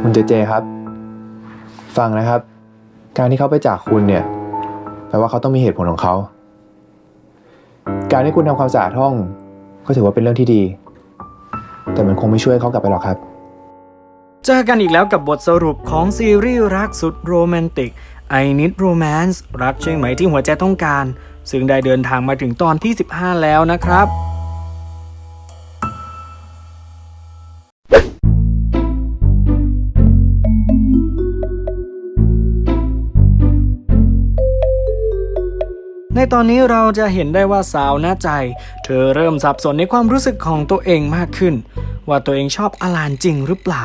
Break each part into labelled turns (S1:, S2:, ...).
S1: คุณเจเจครับ ฟังนะครับ การที่เขาไปจากคุณเนี่ย แปลว่าเขาต้องมีเหตุผลของเขา การที่คุณทำความสะอาดห้อง ก็ถือว่าเป็นเรื่องที่ดี แต่มันคงไม่ช่วยเขากลับไปหรอกครับ
S2: เจอกันอีกแล้วกับบทสรุปของซีรีส์รักสุดโรแมนติก I Need Romance รักใช่ไหมที่หัวใจต้องการ ซึ่งได้เดินทางมาถึงตอนที่ 15 แล้วนะครับ ในตอนนี้เราจะเห็นได้ว่าสาวหน้าใจ เธอเริ่มสับสนในความรู้สึกของตัวเองมากขึ้น ว่าตัวเองชอบอาลานจริงหรือเปล่า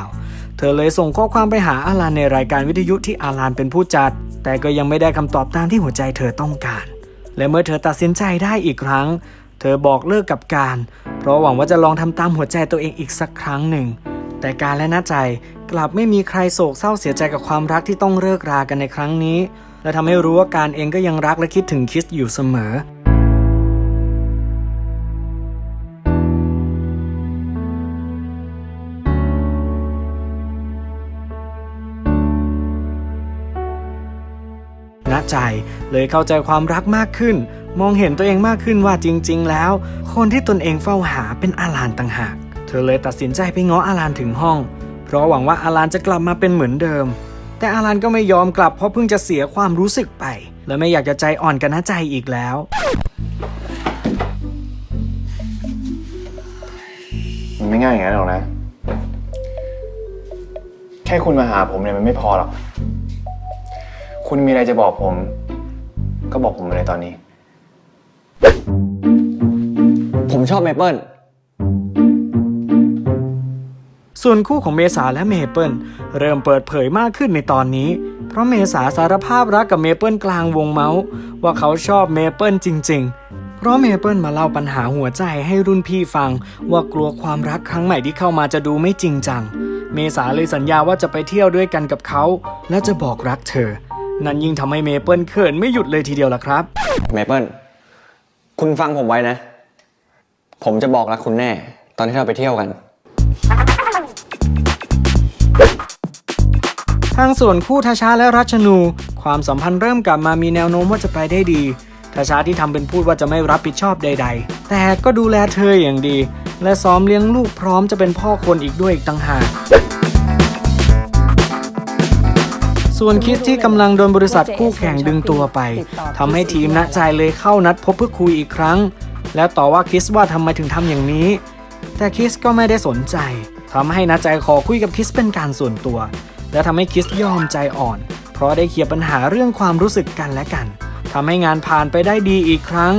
S2: เธอเลยส่งข้อความไปหาอาลานในรายการวิทยุที่อาลานเป็นผู้จัด แต่ก็ยังไม่ได้คำตอบตามที่หัวใจเธอต้องการ และเมื่อเธอตัดสินใจได้อีกครั้ง เธอบอกเลิกกับการ เพราะหวังว่าจะลองทำตามหัวใจตัวเองอีกสักครั้งหนึ่ง แต่การและน้าใจกลับไม่มีใครโศกเศร้าเสียใจกับความรักที่ต้องเลิกรากันในครั้งนี้ และทำให้รู้ว่าการเองก็ยังรักและคิดถึงคิสอยู่เสมอ ณใจเลยเข้าใจความรักมากขึ้น มองเห็นตัวเองมากขึ้นว่าจริง ๆ แล้ว คนที่ตนเองเฝ้าหาเป็นอาลานต่างหาก เธอเลยตัดสินใจไปง้ออาลานถึงห้อง เพราะหวังว่าอาลานจะกลับมาเป็นเหมือนเดิม แต่อาลานก็ไม่ยอมกลับเพราะเพิ่งจะเสียความรู้สึกไป และไม่อยากจะใจอ่อนกันนะใจอีกแล้ว
S1: มันไม่ง่ายอย่างนั้นหรอกนะ แค่คุณมาหาผมเนี่ยมันไม่พอหรอก คุณมีอะไรจะบอกผม ก็บอกผมมาเลยตอนนี้
S3: ผมชอบเมเปิล
S2: ส่วนคู่ของเมษาและเมเปิลเริ่มเปิดเผยมากขึ้นในตอนนี้ เพราะเมษาสารภาพรักกับเมเปิลกลางวงเมาส์ว่าเขาชอบเมเปิลจริงๆเพราะเมเปิลมาเล่าปัญหาหัวใจให้รุ่นพี่ฟัง ว่ากลัวความรักครั้งใหม่ที่เข้ามาจะดูไม่จริงจัง เมษาเลยสัญญาว่าจะไปเที่ยวด้วยกันกับเขา และจะบอกรักเธอ นั่นยิ่งทำให้เมเปิลเขินไม่หยุดเลยทีเดียวล่ะครับ
S3: เมเปิลคุณฟังผมไว้นะ ผมจะบอกรักคุณแน่ ตอนที่เราไปเที่ยวกัน
S2: ทางส่วนคู่ทาชาและรัชนู ความสัมพันธ์เริ่มกลับมามีแนวโน้มว่าจะไปได้ดีทาชาที่ทำเป็นพูดว่าจะไม่รับผิดชอบใด ๆ แต่ก็ดูแลเธออย่างดี และซ้อมเลี้ยงลูกพร้อมจะเป็นพ่อคนอีกด้วยอีกต่างหากส่วนคิดที่กำลังโดนบริษัทคู่แข่งดึงตัวไปทำให้ทีมณใจเลยเข้านัดพบเพื่อคุยอีกครั้ง และต่อว่าคิสว่าทำไมถึงทำอย่างนี้ แต่คิสก็ไม่ได้สนใจทำให้ณใจขอคุยกับคิสเป็นการส่วนตัว และทำให้คิสยอมใจอ่อน เพราะได้เคลียร์ปัญหาเรื่องความรู้สึกกันและกันทำให้งานผ่านไปได้ดีอีกครั้ง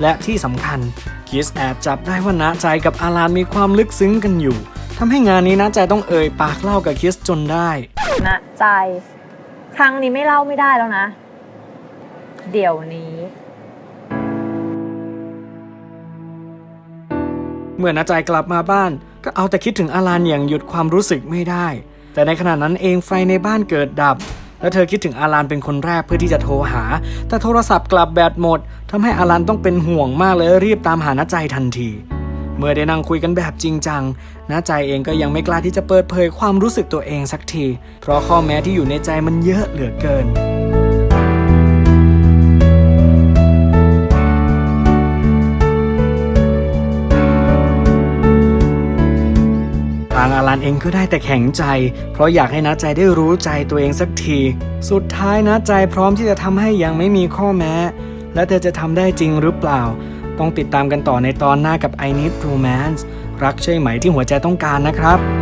S2: และที่สำคัญคิสแอบจับได้ว่าณใจกับอาลานมีความลึกซึ้งกันอยู่ทำให้งานนี้ณใจต้องเอ่ยปากเล่ากับคิสจนได้
S4: นะใจ ครั้งนี้ไม่เล่าไม่ได้แล้วนะ เดี๋ยวนี้
S2: เมื่อนาใจกลับมาบ้าน ก็เอาแต่คิดถึงอาลานอย่างหยุดความรู้สึกไม่ได้ แต่ในขณะนั้นเองไฟในบ้านเกิดดับ และเธอคิดถึงอารันเป็นคนแรกเพื่อที่จะโทรหา แต่โทรศัพท์กลับแบตหมดทำให้อารันต้องเป็นห่วงมากเลยรีบตามหานาใจทันที เมื่อได้นั่งคุยกันแบบจริงจังน้าใจเองก็ยังไม่กล้าที่จะเปิดเผยความรู้สึกตัวเองสักที เพราะข้อแม้ที่อยู่ในใจมันเยอะเหลือเกิน ทางอารันเองก็ได้แต่แข็งใจ เพราะอยากให้น้าใจได้รู้ใจตัวเองสักที สุดท้ายน้าใจพร้อมที่จะทำให้ยังไม่มีข้อแม้ และเธอจะทำได้จริงหรือเปล่า ต้องติดตามกันต่อในตอนหน้ากับ I Need Romance รักใช่ไหมที่หัวใจต้องการนะครับ